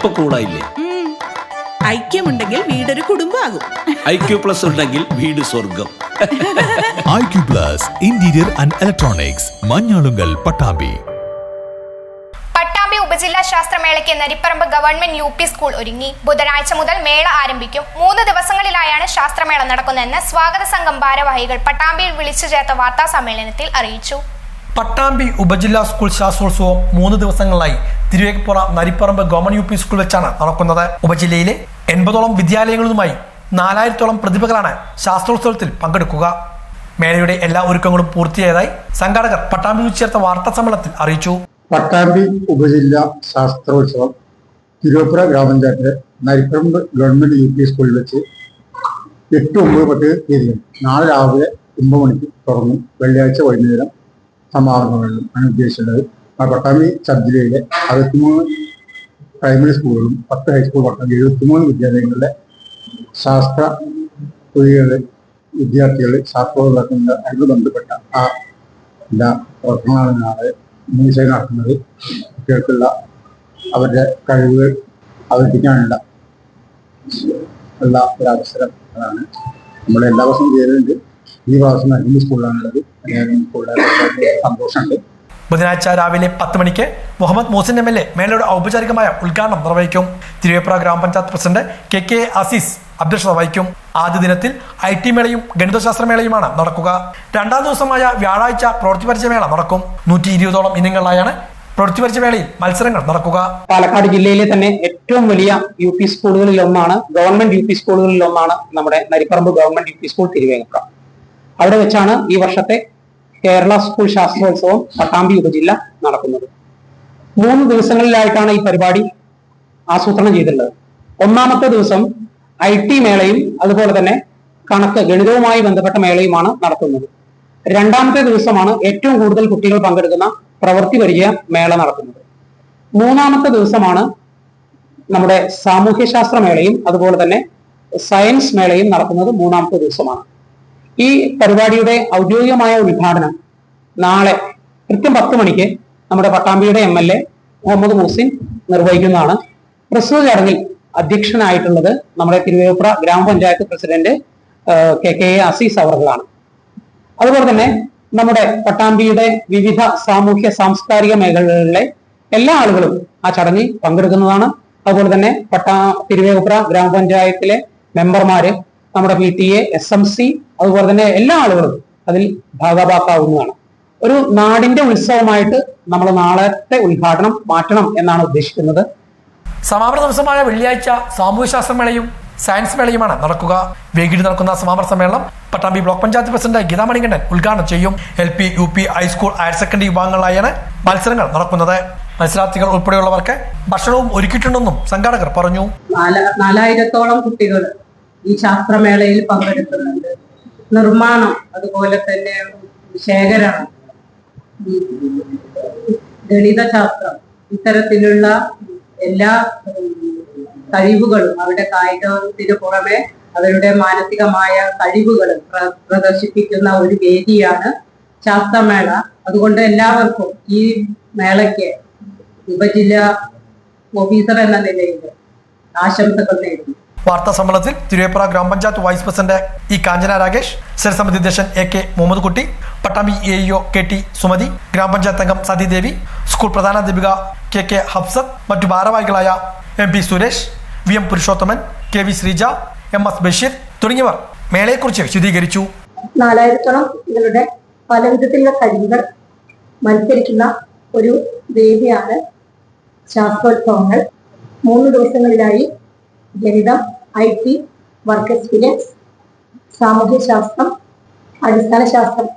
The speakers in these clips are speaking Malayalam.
ഇപ്പൊ കൂളായില്ലേ ഐക്യമുണ്ടെങ്കിൽ വീടൊരു കുടുംബമാകും. ഐക്യു ക്യു പ്ലസ് ഉണ്ടെങ്കിൽ വീട് സ്വർഗം. IQ Q plus interior and electronics Manjalungal Pattambi. Pattambi ഉപജില്ലാ ശാസ്ത്രമേളയ്ക്ക് Naripparamba government U P school ഒരുങ്ങി. ബുധനാഴ്ച മുതൽ മേള ആരംഭിക്കും. മൂന്ന് ദിവസങ്ങളിലായാണ് ശാസ്ത്രമേള നടക്കുന്നതെന്ന് സ്വാഗത സംഘം ഭാരവാഹികൾ പട്ടാമ്പിയിൽ വിളിച്ചു ചേർത്ത വാർത്താ സമ്മേളനത്തിൽ അറിയിച്ചു. പട്ടാമ്പി ഉപജില്ലാ സ്കൂൾ ശാസ്ത്രോത്സവം മൂന്ന് ദിവസങ്ങളിലായി Thiruvegappura Naripparamba government U P school വെച്ചാണ് നടക്കുന്നത്. ഉപജില്ലയിലെ എൺപതോളം വിദ്യാലയങ്ങളുമായി നാലായിരത്തോളം പ്രതിഭകളാണ് ശാസ്ത്രോത്സവത്തിൽ പങ്കെടുക്കുക. മേളയുടെ എല്ലാ ഒരുക്കങ്ങളും പൂർത്തിയായതായി സംഘാടകർ പട്ടാമ്പി ചേർത്ത വാർത്താ സമ്മേളനത്തിൽ അറിയിച്ചു. പട്ടാമ്പി ഉപജില്ലാ ശാസ്ത്രോത്സവം തിരുവപ്പുറ ഗ്രാമപഞ്ചായത്തിലെ നരിപ്പറമ്പ് ഗവൺമെന്റ് യു പി സ്കൂളിൽ വെച്ച് എട്ട് ഒമ്പത് പത്ത് തീയതികൾ നാളെ രാവിലെ ഒമ്പത് മണിക്ക് തുറന്നു. വെള്ളിയാഴ്ച വൈകുന്നേരം സമാപനങ്ങളിലും ആണ് ഉദ്ദേശിച്ചത്. ആ പട്ടാമ്പി സബ് ജില്ലയിലെ അറുപത്തിമൂന്ന് പ്രൈമറി സ്കൂളുകളും പത്ത് ഹൈസ്കൂൾ പട്ടാമ്പി എഴുപത്തിമൂന്ന് വിദ്യാലയങ്ങളിലെ ശാസ്ത്ര തൊഴിലുകളിൽ വിദ്യാർത്ഥികൾ ശാസ്ത്രോത്സവത്തിന്റെ അതിന് ബന്ധപ്പെട്ട ആ എല്ലാ പ്രവർത്തനങ്ങളാണ് നാളെ മ്യൂസിയം നടത്തുന്നത്. കുട്ടികൾക്കുള്ള അവരുടെ കഴിവുകൾ അവതരിപ്പിക്കാനുള്ള ഉള്ള ഒരു അവസരം അതാണ്. നമ്മൾ എല്ലാ വർഷവും ചെയ്തിട്ടുണ്ട് ഈ പ്രാവശ്യം അഞ്ച് സ്കൂളിലാണുള്ളത് ബുധനാഴ്ച രാവിലെ പത്ത് മണിക്ക് Muhammad Mohsin M L A മേളയുടെ ഔപചാരികമായ ഉദ്ഘാടനം നിർവഹിക്കും. തിരുവേപ്ര ഗ്രാമപഞ്ചായത്ത് പ്രസിഡന്റ് കെ കെ അസീസ് അധ്യക്ഷത വഹിക്കും. ആദ്യ ദിനത്തിൽ ഐ ടി മേളയും ഗണിതശാസ്ത്ര മേളയുമാണ് നടക്കുക. രണ്ടാം ദിവസമായ വ്യാഴാഴ്ച പ്രവൃത്തി പരിചയമേള നടക്കും. നൂറ്റി ഇരുപതോളം ഇനങ്ങളിലായാണ് പ്രവൃത്തി പരിചയമേളയിൽ മത്സരങ്ങൾ നടക്കുക. പാലക്കാട് ജില്ലയിലെ തന്നെ ഏറ്റവും വലിയ യു പി സ്കൂളുകളിൽ ഒന്നാണ് ഗവൺമെന്റ് യു പി സ്കൂളുകളിൽ ഒന്നാണ് നമ്മുടെ Naripparamba government U P school Thiruvegappuram അവിടെ വെച്ചാണ് ഈ വർഷത്തെ കേരള സ്കൂൾ ശാസ്ത്രോത്സവം പട്ടാമ്പി ഉപജില്ല നടക്കുന്നത്. മൂന്ന് ദിവസങ്ങളിലായിട്ടാണ് ഈ പരിപാടി ആസൂത്രണം ചെയ്തിട്ടുള്ളത്. ഒന്നാമത്തെ ദിവസം ഐ ടി മേളയും അതുപോലെ തന്നെ കണക്ക് ഗണിതവുമായി ബന്ധപ്പെട്ട മേളയുമാണ് നടത്തുന്നത്. രണ്ടാമത്തെ ദിവസമാണ് ഏറ്റവും കൂടുതൽ കുട്ടികൾ പങ്കെടുക്കുന്ന പ്രവൃത്തി പരിചയ മേള നടക്കുന്നത് മൂന്നാമത്തെ ദിവസമാണ് നമ്മുടെ സാമൂഹ്യശാസ്ത്ര മേളയും അതുപോലെ തന്നെ സയൻസ് മേളയും നടക്കുന്നത് മൂന്നാമത്തെ ദിവസമാണ്. ഈ പരിപാടിയുടെ ഔദ്യോഗികമായ ഉദ്ഘാടനം നാളെ കൃത്യം പത്ത് മണിക്ക് നമ്മുടെ പട്ടാമ്പിയുടെ M L A Muhammad Muhsin നിർവഹിക്കുന്നതാണ്. പ്രസ്തുത ചടങ്ങിൽ അധ്യക്ഷനായിട്ടുള്ളത് നമ്മുടെ തിരുവേപ്പുറ ഗ്രാമപഞ്ചായത്ത് പ്രസിഡന്റ് കെ കെ അസീസ് അവർകളാണ്. അതുപോലെ തന്നെ നമ്മുടെ പട്ടാമ്പിയുടെ വിവിധ സാമൂഹ്യ സാംസ്കാരിക മേഖലകളിലെ എല്ലാ ആളുകളും ആ ചടങ്ങിൽ പങ്കെടുക്കുന്നതാണ്. അതുപോലെ തന്നെ പട്ടാ തിരുവേപ്പുറ ഗ്രാമപഞ്ചായത്തിലെ മെമ്പർമാര് നമ്മുടെ P T A S M C അതുപോലെ തന്നെ എല്ലാ ആളുകളും അതിൽ ഭാഗഭാക്കാവുന്നതാണ് ഒരു നാടിന്റെ ഉത്സവമായിട്ട് നമ്മൾ നാളത്തെ ഉദ്ഘാടനം മാറ്റണം എന്നാണ് ഉദ്ദേശിക്കുന്നത്. സമാപന ദിവസമായ വെള്ളിയാഴ്ച സാമൂഹ്യശാസ്ത്ര മേളയും സയൻസ് മേളയുമാണ് നടക്കുക. വൈകിട്ട് നടക്കുന്ന സമാപന സമ്മേളനം പട്ടാമ്പി ബ്ലോക്ക് പഞ്ചായത്ത് പ്രസിഡന്റ് ഗീതാ മണികണ്ഠൻ ഉദ്ഘാടനം ചെയ്യും. L P U P high school higher secondary വിഭാഗങ്ങളിലായാണ് മത്സരങ്ങൾ നടക്കുന്നത്. മത്സരാർത്ഥികൾ ഉൾപ്പെടെയുള്ളവർക്ക് ഭക്ഷണവും ഒരുക്കിയിട്ടുണ്ടെന്നും സംഘാടകർ പറഞ്ഞു. നാല നാലായിരത്തോളം കുട്ടികൾ ഈ ശാസ്ത്രമേളയിൽ പങ്കെടുക്കുന്നുണ്ട്. നിർമ്മാണം അതുപോലെ തന്നെ ശേഖരണം. ഗണിതശാസ്ത്രം ഇത്തരത്തിലുള്ള എല്ലാ കഴിവുകളും അവരുടെ കായികത്തിന് പുറമെ അവരുടെ മാനസികമായ കഴിവുകൾ പ്ര- പ്രദർശിപ്പിക്കുന്ന ഒരു വേദിയാണ് ശാസ്ത്രമേള. അതുകൊണ്ട് എല്ലാവർക്കും ഈ മേളയ്ക്ക് ഉപജില്ല ഓഫീസർ എന്ന നിലയിൽ ആശംസകൾ നേരുന്നു. വാർത്താ സമ്മേളനത്തിൽ തിരുവേപ്പുറ ഗ്രാമപഞ്ചായത്ത് vice president E Kanchana Rakesh സ്ഥിരസമിതി അധ്യക്ഷൻ A K Muhammad Kutty Pattambi A EO K T Sumathi ഗ്രാമപഞ്ചായത്ത് അംഗം സതീദേവി സ്കൂൾ പ്രധാനാധ്യാപിക കെ കെ ഹഫ്സത്ത് മറ്റു ഭാരവാഹികളായ M P Suresh V M Purushothaman K V Sreeja M S Basheer തുടങ്ങിയവർ മേളയെക്കുറിച്ച് വിശദീകരിച്ചു. നാലായിരത്തോളം കുട്ടികളുടെ പല വിധത്തിലുള്ള കഴിവുകൾ മത്സരിക്കുന്ന ഒരു വേദിയാണ് ശാസ്ത്രോത്സവങ്ങൾ. മൂന്ന് ദിവസങ്ങളിലായി ഗണിതം ഐ ടി വർക്ക് എക്സ്പീരിയൻസ് സാമൂഹ്യശാസ്ത്രം അടിസ്ഥാന ശാസ്ത്രം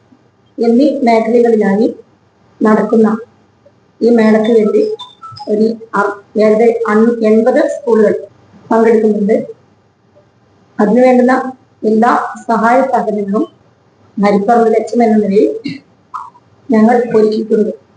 എന്നീ മേഖലകളിലായി നടക്കുന്ന ഈ മേളയ്ക്ക് വേണ്ടി ഒരു എൺപത് സ്കൂളുകൾ പങ്കെടുക്കുന്നുണ്ട്. അതിനു വേണ്ടുന്ന എല്ലാ സഹായ സഹകരണങ്ങളും ഹരിപ്പറമ്പ് ലക്ഷ്യം എന്ന നിലയിൽ ഞങ്ങൾ ഒരുക്കിയിട്ടുണ്ട്.